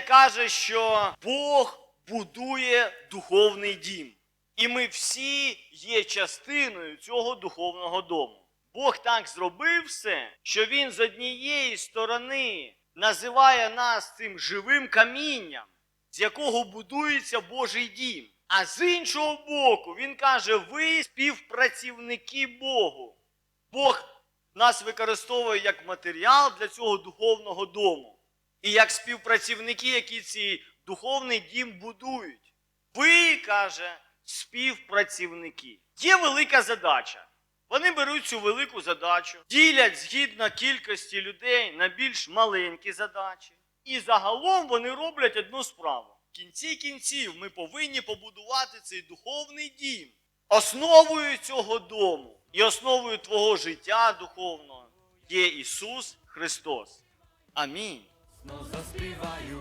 каже, що Бог будує духовний дім. І ми всі є частиною цього духовного дому. Бог так зробив все, що Він з однієї сторони називає нас цим живим камінням, з якого будується Божий дім. А з іншого боку, він каже: ви співпрацівники Богу. Бог нас використовує як матеріал для цього духовного дому. І як співпрацівники, які цей духовний дім будують. Ви, каже, співпрацівники. Є велика задача. Вони беруть цю велику задачу, ділять згідно кількості людей на більш маленькі задачі. І загалом вони роблять одну справу. В кінці кінців ми повинні побудувати цей духовний дім. Основою цього дому і основою твого життя духовного є Ісус Христос. Амінь голосно заспіваю.